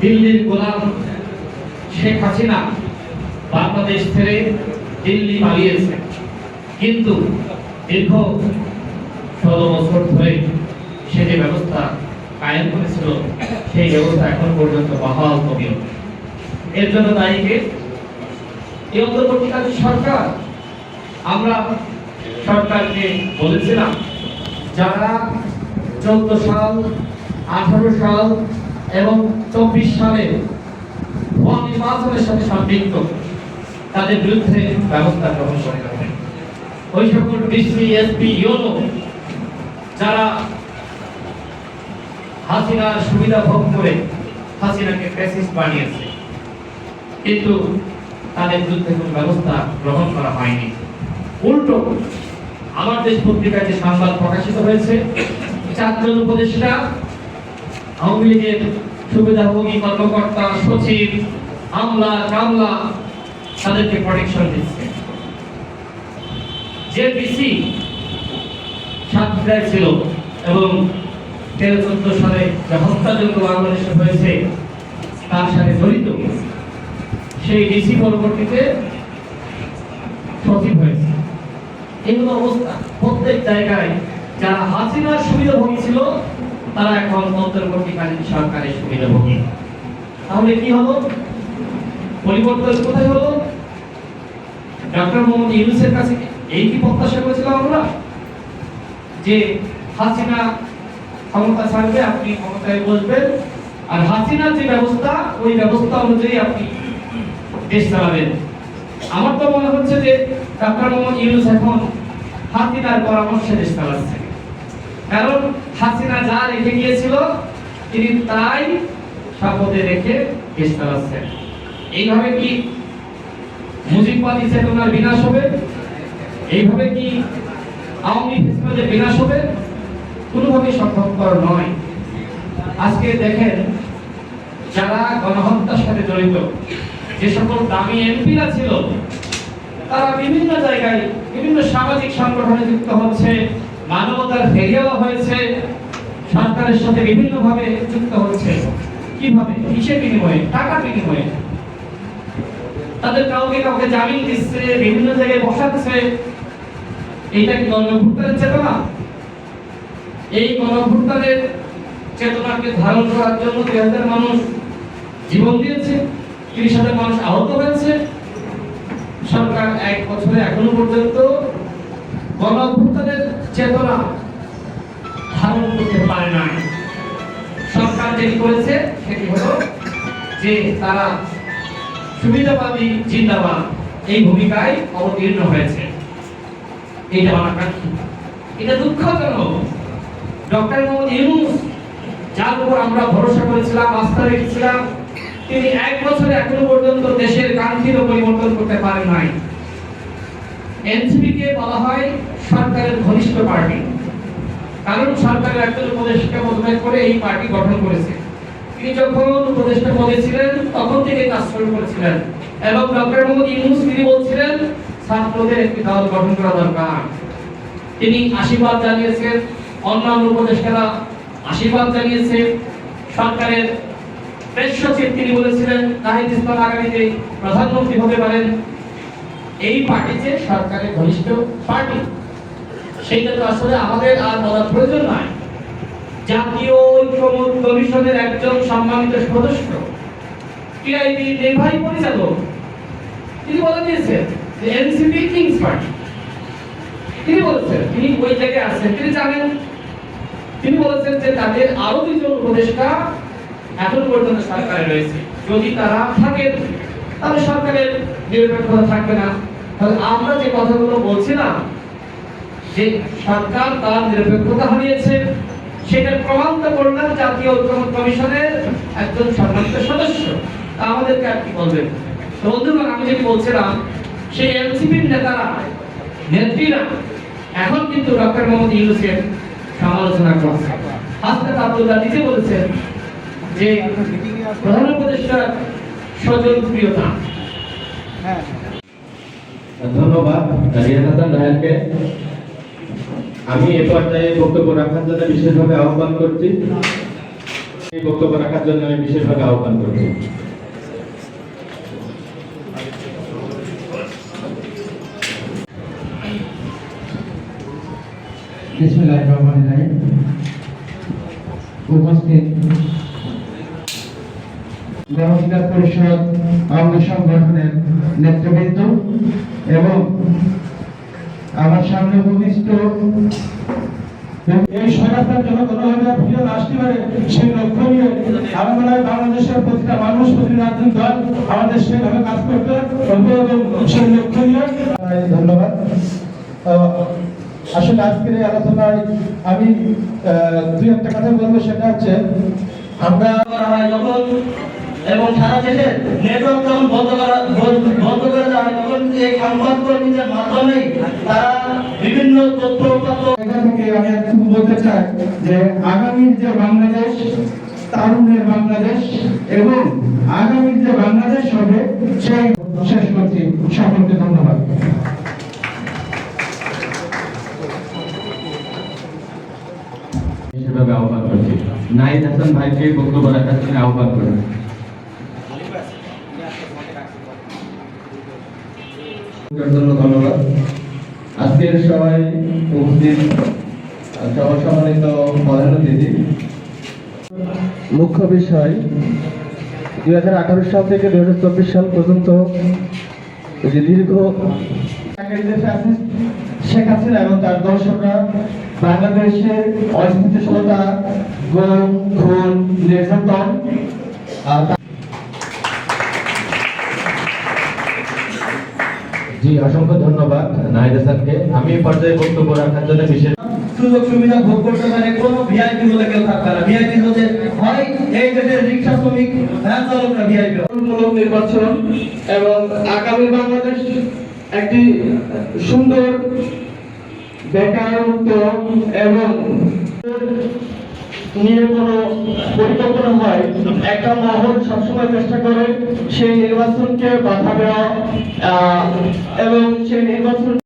দিল্লির গোলাম শেখ হাসিনা বাংলাদেশ ছেড়ে দিল্লি পালিয়েছে। কিন্তু দীর্ঘ ষোলো বছর ধরে সে যে ব্যবস্থা কায়েম করেছিল, সেই ব্যবস্থা এখন পর্যন্ত বহাল তবিও এর জন্য দায়ীকে এই অন্তর্বর্তীকালীন সরকার। আমরা সরকারকে বলেছিলাম, যারা চোদ্দ সাল, আঠারো সাল এবং চব্বিশ সালে নির্বাচনের সাথে সম্পৃক্ত। তাদের বিরুদ্ধে ব্যবস্থা গ্রহণ হবে। ওই সকল ডিসি, এসপি যারা হাসিনার সুবিধা ভোগ করে হাসিনাকে বানিয়েছে, কিন্তু তাদের বিরুদ্ধে কোনো ব্যবস্থা গ্রহণ করা হয়নি। উল্টো, আমার দেশ পত্রিকায় যে সংবাদ প্রকাশিত হয়েছে চারজন উপদেষ্টা আওয়ামী লীগের সুবিধাভোগী কর্মকর্তা, সচিব, আমলা, কামলা, তাদেরকে প্রোটেকশন দিচ্ছে। যে বিসি সাতটায় ছিল এবং তেরো, চোদ্দ সালে যে হত্যাযজ্ঞ বাংলাদেশে হয়েছে, তার সাথে জড়িত, সেই ডিসি পরবর্তীতে সচিব হয়েছে। এগুলো অবস্থা। প্রত্যেক জায়গায় যারা হাসিনার সুবিধাভোগী ছিল তারা এখন অন্তর্বর্তীকালীন সরকারের সুবিধাভোগী তাহলে কি হলো? পরিবর্তন কোথায় হলো? ডক্টর মোহাম্মদ ইউনুসের কাছে এই কি প্রত্যাশা করেছিলাম আমরা? যে হাসিনা ক্ষমতা ছাড়বে, আপনি ক্ষমতায় বসবেন, আর হাসিনার যে ব্যবস্থা, ওই ব্যবস্থা অনুযায়ী আপনি দেশ চালাবেন। আমার তো মনে হচ্ছে যে ডক্টর মোহাম্মদ ইউনুস এখন হাসিনার পরামর্শে দেশ চালাচ্ছে। কারণ হাসিনা যা রেখে গিয়েছিল, তিনি তাই শপথে রেখে দেশ চালাচ্ছেন এইভাবে কি মুজিববাদী চেতনার বিনাশ হবে? এইভাবে কি আওয়ামী ফেসিবাদের বিনাশ হবে? কোনোভাবেই সম্ভবপর নয়। আজকে দেখেন, যারা গণহত্যার সাথে জড়িত, যে সকল দামি এমপিরা ছিল, তারা বিভিন্ন জায়গায় বিভিন্ন সামাজিক সংগঠনে যুক্ত হচ্ছে। মানবতার ফেরিয়াওয়া হয়েছে সরকারের সাথে বিভিন্নভাবে যুক্ত হচ্ছে। কীভাবে? কিসের বিনিময়ে, টাকা বিনিময়ে। তাদের কাউকে কাউকে জামিন দিচ্ছে, বিভিন্ন জায়গায় বসাচ্ছে। এইটা কি গণভুত্থানের চেতনা? এই গণভুত্থানের চেতনাকে ধারণ করার জন্য দুই হাজার মানুষ জীবন দিয়েছে, তিরিশ হাজার মানুষ আহত হয়েছে। সরকার এক বছরে এখনও পর্যন্ত গণভুত্থানের চেতনা ধারণ করতে পারে নাই। সরকার যেটি করেছে, সেটি হলো যে তারা সুবিধাবাদী জিন্দাবাদ, এই ভূমিকায় অবতীর্ণ হয়েছে। এটা অনাকাঙ্ক্ষিত এটা দুঃখজনক। ডক্টর মোহাম্মদ ইউনুস, যার উপর আমরা ভরসা করেছিলাম, আস্থা রেখেছিলাম, তিনি এক বছরে এখনও পর্যন্ত দেশের কাঙ্ক্ষিত পরিবর্তন করতে পারেন নাই। এনসিপি কে বলা হয় সরকারের ঘনিষ্ঠ পার্টি। কারণ সরকারের একজন উপদেষ্টা মনোনয়ন করে এই পার্টি গঠন করেছে। তিনি যখন উপদেষ্টা পদে ছিলেন, তখন থেকে কাজ শুরু করেছিলেন। এবং ডক্টর মোহাম্মদ ইউনুস তিনি বলছিলেন, ছাত্রদের একটি দল গঠন করা দরকার। তিনি আশীর্বাদ জানিয়েছেন, অন্যান্য উপদেষ্টারা আশীর্বাদ জানিয়েছে। সরকারের প্রেস সচিব তিনি বলেছিলেন, নাহিদ ইসলাম আগামীতে প্রধানমন্ত্রী হতে পারেন। এই পার্টি যে সরকারের ঘনিষ্ঠ পার্টি। সেইটা তো আসলে আমাদের আর বলার প্রয়োজন নাই। জাতীয় ঐক্যমত কমিশনের একজন সম্মানিত সদস্য, টিআইবি নির্বাহী পরিচালক, তিনি বলে দিয়েছেন যে এনসিপি কিংস পার্টি। তিনি বলেছেন, তিনি ওই জায়গায় আছেন, তিনি জানেন। তিনি বলেছেন যে তাদের আরও দুজন উপদেষ্টা এখন পর্যন্ত সরকারে রয়েছে। যদি তারা থাকেন, তাহলে সরকারের থাকবে না। তাহলে আমরা যে কথাগুলো যে সরকার তার নিরপেক্ষতা হারিয়েছে করলেন জাতীয় ঐক্যমত কমিশনের একজন সম্মানিত সদস্য। আমাদেরকে আর কি বলবেন? বন্ধুগণ, আমি যেটি বলছিলাম, সেই এনসিপির নেতারা, নেত্রীরা এখন কিন্তু ডক্টর মোহাম্মদ সমালোচনা করছে। হাসনাত আব্দুল্লাহ নিজে বলেছেন যে প্রধান উপদেষ্টা স্বজন প্রিয়তা ধন্যবাদ আমি এ পর্যায়ে বক্তব্য রাখার জন্য বিশেষভাবে আহ্বান করছি। এই বক্তব্য রাখার জন্য আমি বিশেষভাবে আহ্বান করছি। উপস্থিত ব্যবস্থা পরিষদ, অঙ্গ সংগঠনের নেতৃবৃন্দ এবং আমার সামনে উপবিষ্ট এই সরকার যেন কোনোভাবে ফিরে আসতে পারে সেই লক্ষ্য নিয়ে হয় বাংলাদেশের প্রতিটা মানুষ, প্রতিটা দল আমাদের সেভাবে কাজ করতে হবে এবং সেই লক্ষ্য নিয়ে ধন্যবাদ। আসলে আজকের এই আলোচনায় আমি দুই একটা কথা বলব, সেটা হচ্ছে আমরা যখন এবং সারা দেশে নেটওয়ার্ক যখন বন্ধ করা বন্ধ- করে দেওয়া হয় তখন এই সংবাদ কর্মীদের মাধ্যমে তারা বিভিন্ন তথ্য জায়গা থেকে আমি একটু বলতে চাই যে আগামীর যে বাংলাদেশ তারুণের বাংলাদেশ এবং আগামীর যে বাংলাদেশ হবে সেই শেষ করছি সকলকে ধন্যবাদ। আহ্বান করছি। নাহিদ হাসান ভাইকে বক্তব্য রাখার জন্য আহ্বান করছি আজকের সবাই উপস্থিত প্রধান অতিথি। মুখ্য বিষয়, দুই হাজার আঠারো সাল থেকে দুই হাজার চব্বিশ সাল পর্যন্ত যে দীর্ঘ শেখ এবং তার দর্শকরা বাংলাদেশের অস্থিতিশীলতা, গুম খুন নির্যাতন জি, অসংখ্য ধন্যবাদ, নাহিদ হাসানকে। আমি পর্যায়ে বক্তব্য রাখার জন্য বিশেষ সুযোগ, সুবিধা ভোগ করতে পারে কোনো ভিআইপি বলে কেউ থাকবে না। ভিআইপি হচ্ছে হয় এই দেশের রিক্সা শ্রমিক ভ্যান চালকরা ভিআইপি মূলক নির্বাচন এবং আগামী বাংলাদেশ একটি সুন্দর বেকারমুক্ত এবং নিয়ে কোনো পরিকল্পনা হয়, একটা মহল সবসময় চেষ্টা করে সেই নির্বাচনকে বাধা দেওয়া এবং সেই নির্বাচন